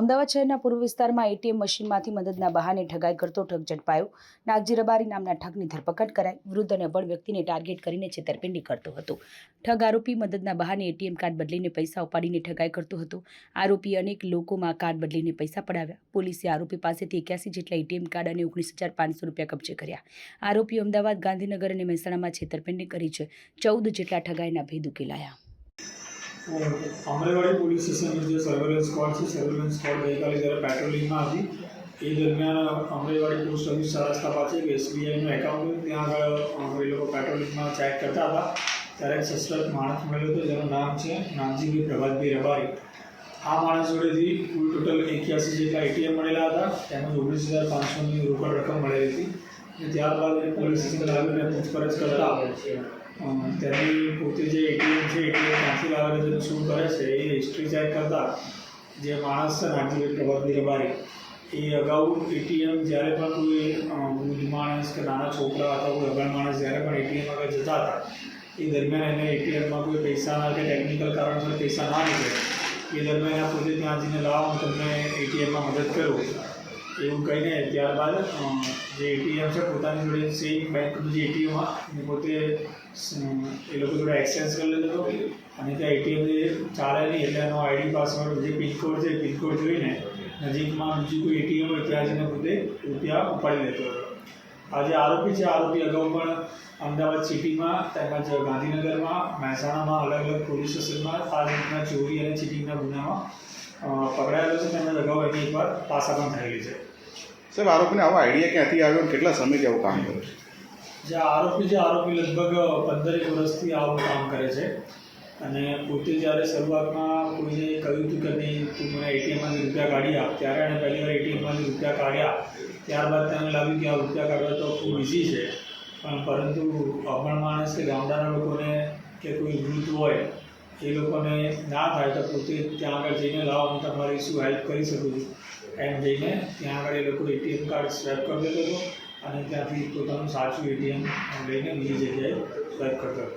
અમદાવાદ શહેરના પૂર્વ વિસ્તારમાં એટીએમ મશીનમાંથી મદદના બહાને ઠગાઈ કરતો ઠગ ઝડપાયો. નાગજી રબારી નામના ઠગની ધરપકડ કરાઈ. વૃદ્ધ અને અભણ વ્યક્તિને ટાર્ગેટ કરીને છેતરપિંડી કરતો હતો. ઠગ આરોપી મદદના બહાને એટીએમ કાર્ડ બદલીને પૈસા ઉપાડીને ઠગાઈ કરતો હતો. આરોપીએ અનેક લોકોમાં કાર્ડ બદલીને પૈસા પડાવ્યા. પોલીસે આરોપી પાસેથી એક્યાસી જેટલા એટીએમ કાર્ડ અને ઓગણીસ હજાર પાંચસો રૂપિયા કબજે કર્યા. આરોપી અમદાવાદ, ગાંધીનગર અને મહેસાણામાં છેતરપિંડી કરી છે. ચૌદ જેટલા ઠગાઈના ભેદ ઉકેલાયા. અમરેવાડી પોલીસ સ્ટેશનની જે સર્વેલન્સ સ્ક્વોડ છે સર્વેલન્સ સ્ક્વોડ ગઈકાલે જ્યારે પેટ્રોલિંગમાં હતી એ દરમિયાન અમરેવાડી પોસ્ટ ઓફિસ ચાર રસ્તા પાસે એક એસબીઆઈનું એકાઉન્ટ હતું ત્યાં આગળ અ, એ લોકો પેટ્રોલિંગમાં ચેક કરતા હતા. ત્યારે એક સસ્પેક્ટ માણસ મળ્યો હતો જેનું નામ છે નાનજીભાઈ પ્રભાતભાઈ રબારી. આ માણસ જોડેથી કુલ ટોટલ એક્યાસી જેટલા એટીએમ મળેલા હતા તેમજ ઓગણીસ હજાર પાંચસોની રોકડ રકમ મળેલી હતી. અને ત્યારબાદ એ પોલીસ સ્ટેશન આવીને પૂછપરછ કરતા અ, તેની પોતે જે એટીએમ છે એટીએમ ક્યાંથી લાવે છે શું કરે છે એ હિસ્ટ્રી ચેક કરતા જે માણસ છે નાગજીભાઈ પ્રભાતભાઈ રબારી એ અગાઉ એટીએમ જ્યારે પણ કોઈ અ, વૃદ્ધ માણસ કે નાના છોકરા અથવા કોઈ અભણ માણસ જ્યારે પણ એટીએમ આગળ જતા હતા એ દરમિયાન એને એટીએમમાં કોઈ પૈસાના કે ટેકનિકલ કારણસર પૈસા ના નીકળે એ દરમિયાન આ પોતે ત્યાં જઈને લાવો હું તમને એટીએમમાં મદદ કરું એવું કહીને ત્યારબાદ જે એટીએમ છે, પોતાની જોડે સેમ બેંકનું જે એટીએમ એ પોતે એ લોકો જોડે એક્સચેન્જ કરી હતો. અને ત્યાં એટીએમ જે ચાલે નહીં એટલે એનો આઈડી પાસવર્ડ જે પિનકોડ છે પિનકોડ જોઈને નજીકમાં બીજું કોઈ એટીએમ હોય, ત્યાં જઈને પોતે રૂપિયા ઉપાડી લેતો હતો. આ જે આરોપી છે, આરોપી અગાઉ પણ અમદાવાદ સિટીમાં, તેમજ ગાંધીનગરમાં, મહેસાણામાં અલગ અલગ પોલીસ સ્ટેશનમાં આ રીતના ચોરી અને ચીટિંગના ગુનામાં પકડાયેલો છે તેમજ અગાઉ એની એકવાર પાસા પણ થયેલી છે. સાહેબ આરોપીને આવો આઈડિયા ક્યાંથી આવ્યો અને કેટલા સમયથી આવું કામ કરે છે? જે આરોપી છે આરોપી લગભગ પંદરેક વર્ષથી આવું કામ કરે છે. અને પોતે જ્યારે શરૂઆતમાં કોઈને કહ્યું હતું કે નહીં તું મને એટીએમમાંથી રૂપિયા કાઢી આપ. ત્યારે એણે પહેલી વાર એટીએમમાંથી રૂપિયા કાઢ્યા. ત્યારબાદ તેને લાગ્યું કે આ રૂપિયા કાઢવા તો ખૂબ ઇઝી છે. પણ પરંતુ અભણ માણસ કે ગામડાના લોકોને કે કોઈ વૃદ્ધ હોય એ લોકોને ના થાય તો પોતે ત્યાં આગળ જઈને લાવો, હું તમારી શું હેલ્પ કરી શકું છું. એમ જઈને ત્યાં આગળ એ લોકો એટીએમ કાર્ડ સ્વેપ કરી દેતો હતો અને ત્યાંથી પોતાનું સાચું એટીએમ લઈને બીજી જગ્યાએ સ્વેપ કરતો હતો.